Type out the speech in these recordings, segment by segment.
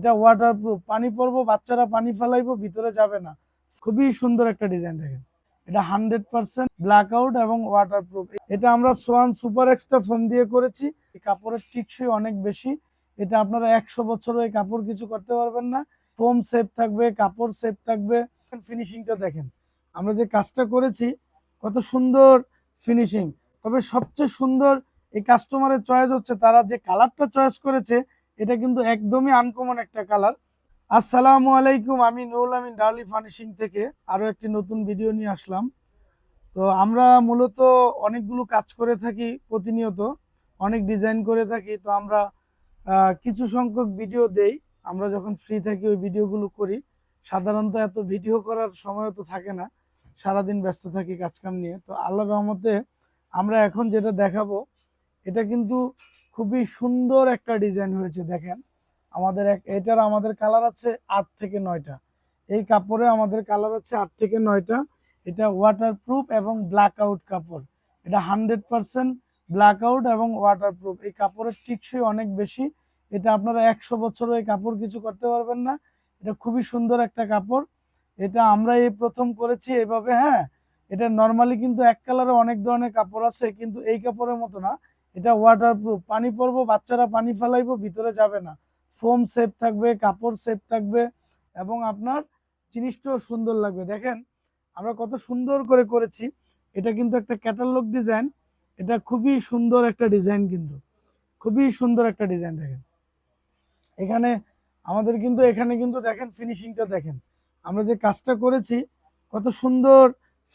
এটা water proof পানি পড়ব বাচ্চারা পানি ফেলাইবো, ভিতরে যাবে না। খুবই সুন্দর একটা ডিজাইন দেখেন। এটা হান্ড্রেড পার্সেন্ট ব্ল্যাক আউট এবং ওয়াটার প্রুফ এটা আমরা সোয়ান সুপার এক্সট্রা ফোম দিয়ে করেছি। কাপড়ের টিকসই অনেক বেশি। এটা আপনারা একশো বছর এই কাপড় কিছু করতে পারবেন না। ফোম সেফ থাকবে, কাপড় সেফ থাকবে। ফিনিশিংটা দেখেন। আমরা যে কাজটা করেছি, কত সুন্দর ফিনিশিং তবে সবচেয়ে সুন্দর এই কাস্টমারের চয়েস হচ্ছে, তারা যে কালারটা চয়েস করেছে এটা কিন্তু একদমই আনকমন একটা কালার আসসালামু আলাইকুম, আমি নুরুল আমিন, ডার্লি ফার্নিশিং থেকে আরও একটি নতুন ভিডিও নিয়ে আসলাম। তো আমরা মূলত অনেকগুলো কাজ করে থাকি প্রতিনিয়ত, অনেক ডিজাইন করে থাকি, তো আমরা কিছু সংখ্যক ভিডিও দেই। আমরা যখন ফ্রি থাকি, ওই ভিডিওগুলো করি। সাধারণত এত ভিডিও করার সময় তো থাকে না। সারাদিন ব্যস্ত থাকি কাজকাম নিয়ে। তো আল্লাহ রহমতে আমরা এখন যেটা দেখাবো, এটা কিন্তু খুবই সুন্দর একটা ডিজাইন হয়েছে, দেখেন। আমাদের এক, এটার আমাদের কালার আছে আট থেকে নয়টা। এই কাপড়ে আমাদের কালার আছে আট থেকে নয়টা। এটা ওয়াটার প্রুফ এবং ব্ল্যাক আউট কাপড়। এটা হান্ড্রেড পারসেন্ট ব্ল্যাক আউট এবং ওয়াটার প্রুফ এই কাপড়ের টিকসই অনেক বেশি। এটা আপনারা একশো বছরও এই কাপড় কিছু করতে পারবেন না। এটা খুবই সুন্দর একটা কাপড়। এটা আমরা এই প্রথম করেছি এভাবে হ্যাঁ? এটা নর্মালি কিন্তু এক কালারে অনেক ধরনের কাপড় আছে, কিন্তু এই কাপড়ের মতো না। এটা ওয়াটার প্রুফ পানি পড়ব বাচ্চারা পানি ফেলাইবো, ভিতরে যাবে না। ফোম সেফ থাকবে, কাপড় সেফ থাকবে, এবং আপনার জিনিসটাও সুন্দর লাগবে। দেখেন, আমরা কত সুন্দর করে করেছি। এটা কিন্তু একটা ক্যাটালগ ডিজাইন এটা খুবই সুন্দর একটা ডিজাইন কিন্তু। খুবই সুন্দর একটা ডিজাইন দেখেন। এখানে আমাদের কিন্তু, এখানে কিন্তু দেখেন ফিনিশিংটা দেখেন। আমরা যে কাজটা করেছি, কত সুন্দর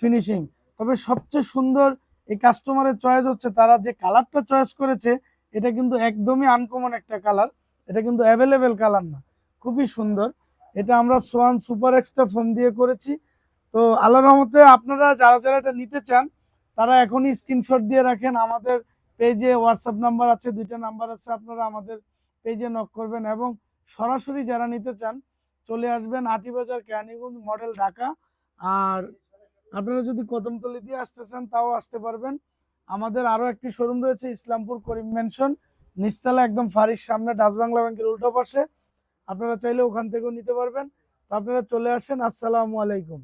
ফিনিশিং তবে সবচেয়ে সুন্দর এই কাস্টমারের চয়েস হচ্ছে তারা যে কালারটা চয়েস করেছে, এটা কিন্তু একদমই আনকমন একটা কালার এটা কিন্তু অ্যাভেলেবেল কালার না। খুবই সুন্দর। এটা আমরা সোয়ান সুপার এক্সট্রা ফোম দিয়ে করেছি। তো আল্লাহ রহমতে আপনারা যারা যারা এটা নিতে চান, তারা এখনই স্ক্রিনশট দিয়ে রাখেন। আমাদের পেজে হোয়াটসঅ্যাপ নাম্বার আছে, দুইটা নাম্বার আছে, আপনারা আমাদের পেজে নক করবেন এবং সরাসরি যারা নিতে চান, চলে আসবেন আটিবাজার ক্যানিগঞ্জ মডেল ঢাকা আর আপনারা যদি কদমতলি দিয়ে আসতে চান, তাও আসতে পারবেন। আমাদের আরও একটি শোরুম রয়েছে, ইসলামপুর করিম মেনশন নিচতলা একদম ফারির সামনে, ডাচ বাংলা ব্যাংকের উল্টো পাশে। আপনারা চাইলে ওখান থেকেও নিতে পারবেন। তো আপনারা চলে আসেন, আসসালামু আলাইকুম।